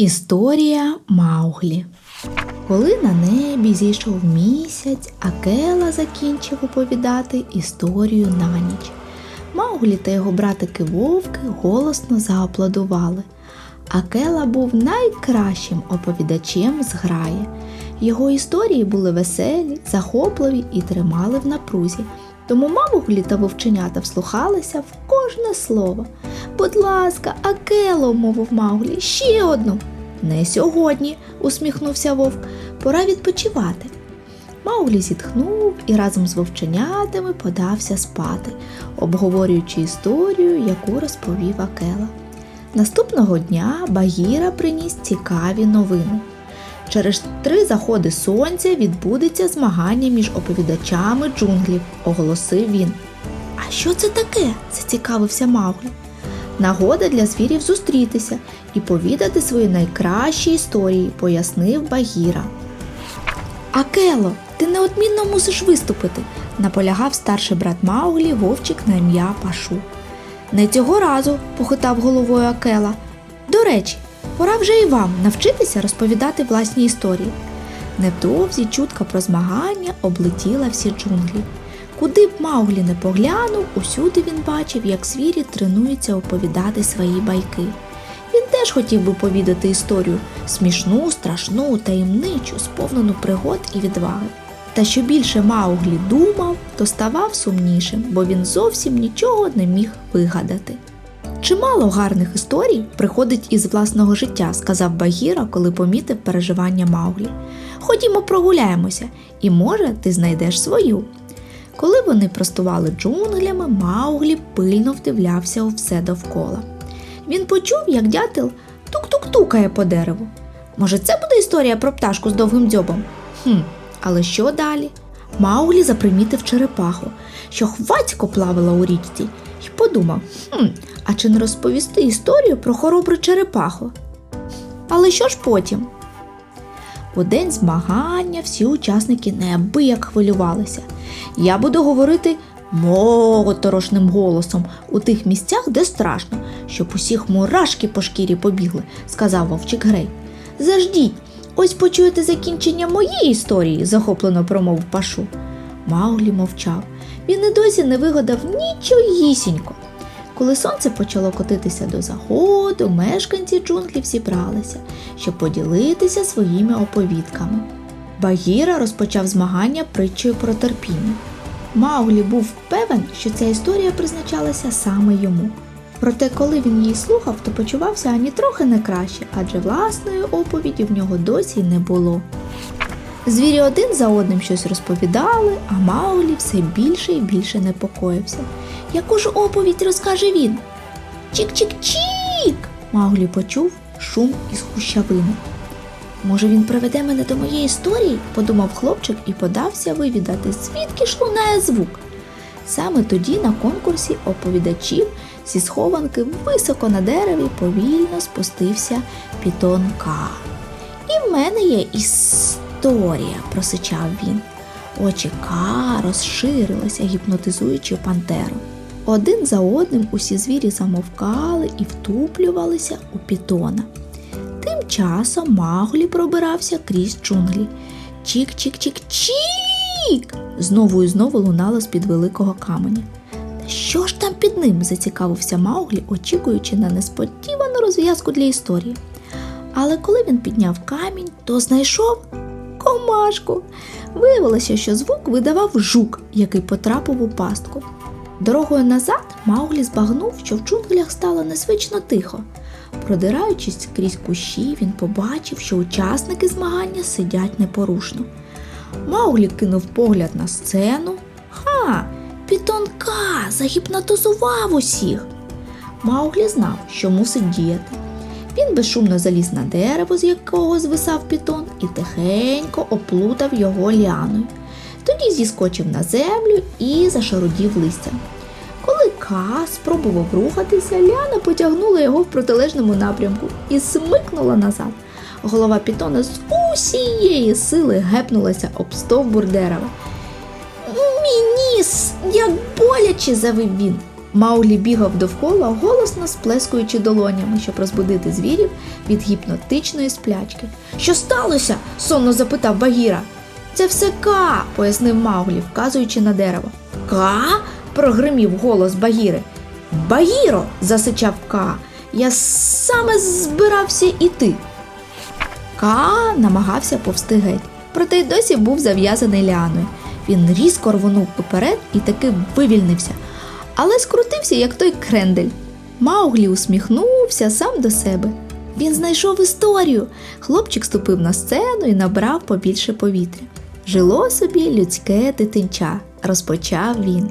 Історія Мауглі. Коли на небі зійшов місяць, Акела закінчив оповідати історію на ніч. Мауглі та його братики вовки голосно зааплодували. Акела був найкращим оповідачем з граї. Його історії були веселі, захопливі і тримали в напрузі. Тому Мауглі та вовченята вслухалися в кожне слово. Будь ласка, Акело, мовив Мауглі, ще одну. Не сьогодні, усміхнувся вовк. Пора відпочивати. Мауглі зітхнув і разом з вовченятами подався спати, обговорюючи історію, яку розповів Акела. Наступного дня Багіра приніс цікаві новини. Через три заходи сонця відбудеться змагання між оповідачами джунглів, оголосив він. А що це таке? зацікавився Мауглі. Нагода для звірів зустрітися і повідати свої найкращі історії, пояснив Багіра. Акело, ти неодмінно мусиш виступити, наполягав старший брат Мауглі вовчик на ім'я Пашу. Не цього разу, похитав головою Акела. До речі, пора вже і вам навчитися розповідати власні історії. Невдовзі чутка про змагання облетіла всі джунглі. Куди б Мауглі не поглянув, усюди він бачив, як звірі тренуються оповідати свої байки. Він теж хотів би повідати історію смішну, страшну, таємничу, сповнену пригод і відваги. Та що більше Мауглі думав, то ставав сумнішим, бо він зовсім нічого не міг вигадати. Чимало гарних історій приходить із власного життя, сказав Багіра, коли помітив переживання Мауглі. Ходімо прогуляємося, і може ти знайдеш свою. Коли вони простували джунглями, Мауглі пильно вдивлявся у все довкола. Він почув, як дятел тук-тук-тукає по дереву. Може, це буде історія про пташку з довгим дзьобом? Хм, але що далі? Мауглі запримітив черепаху, що хвацько плавала у річці, і подумав: хм, а чи не розповісти історію про хоробру черепаху? Але що ж потім? У день змагання всі учасники неабияк хвилювалися. Я буду говорити моторошним голосом у тих місцях, де страшно, щоб усіх мурашки по шкірі побігли, сказав вовчик Грей. Заждіть, ось почуєте закінчення моєї історії, захоплено промовив Пашу. Мауглі мовчав. Він і досі не вигадав нічогісінько. Коли сонце почало котитися до заходу, мешканці джунглів зібралися, щоб поділитися своїми оповідками. Багіра розпочав змагання притчею про терпіння. Мауглі був певен, що ця історія призначалася саме йому. Проте, коли він її слухав, то почувався ані трохи не краще, адже власної оповіді в нього досі не було. Звірі один за одним щось розповідали, а Мауглі все більше і більше непокоївся. Яку ж оповідь розкаже він? Чік-чік-чік! Мауглі почув шум із хущавини. Може, він приведе мене до моєї історії, подумав хлопчик і подався вивідати, звідки ж лунає звук. Саме тоді на конкурсі оповідачів зі схованки високо на дереві повільно спустився пітон К. І в мене є історія, просичав він. Очі Ка розширилися, гіпнотизуючи пантеру. Один за одним усі звірі замовкали і втуплювалися у пітона. Тим часом Маглі пробирався крізь джунглі. Чік-чік-чік-чік. Знову і знову лунало з-під великого каменя. Та що ж там під ним? зацікавився Мауглі, очікуючи на несподівану розв'язку для історії. Але коли він підняв камінь, то знайшов комашку. Виявилося, що звук видавав жук, який потрапив у пастку. Дорогою назад Мауглі збагнув, що в джунглях стало незвично тихо. Продираючись крізь кущі, він побачив, що учасники змагання сидять непорушно. Мауглі кинув погляд на сцену. Ха, пітонка загіпнотизував усіх. Мауглі знав, що мусить діяти. Він безшумно заліз на дерево, з якого звисав пітон, і тихенько оплутав його ліаною. Тоді зіскочив на землю і зашарудів листям. Ка спробував рухатися, Ліана потягнула його в протилежному напрямку і смикнула назад. Голова пітона з усієї сили гепнулася об стовбур дерева. Мій ніс, як боляче завив він. Мауглі бігав довкола, голосно сплескуючи долонями, щоб розбудити звірів від гіпнотичної сплячки. Що сталося? сонно запитав Багіра. Це все Ка, пояснив Мауглі, вказуючи на дерево. Ка? Прогримів голос Багіри. Багіро, засичав Ка. Я саме збирався іти. Ка намагався повсти геть, проте й досі був зав'язаний ліаною. Він різко рвонув уперед і таки вивільнився, але скрутився, як той крендель. Мауглі усміхнувся сам до себе. Він знайшов історію. Хлопчик ступив на сцену і набрав побільше повітря. Жило собі людське дитинча, розпочав він.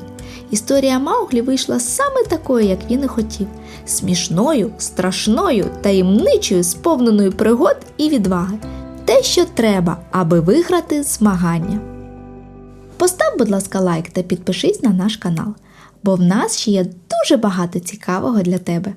Історія Мауглі вийшла саме такою, як він і хотів: смішною, страшною, таємничою, сповненою пригод і відваги. Те, що треба, аби виграти змагання. Постав, будь ласка, лайк та підпишись на наш канал, бо в нас ще є дуже багато цікавого для тебе.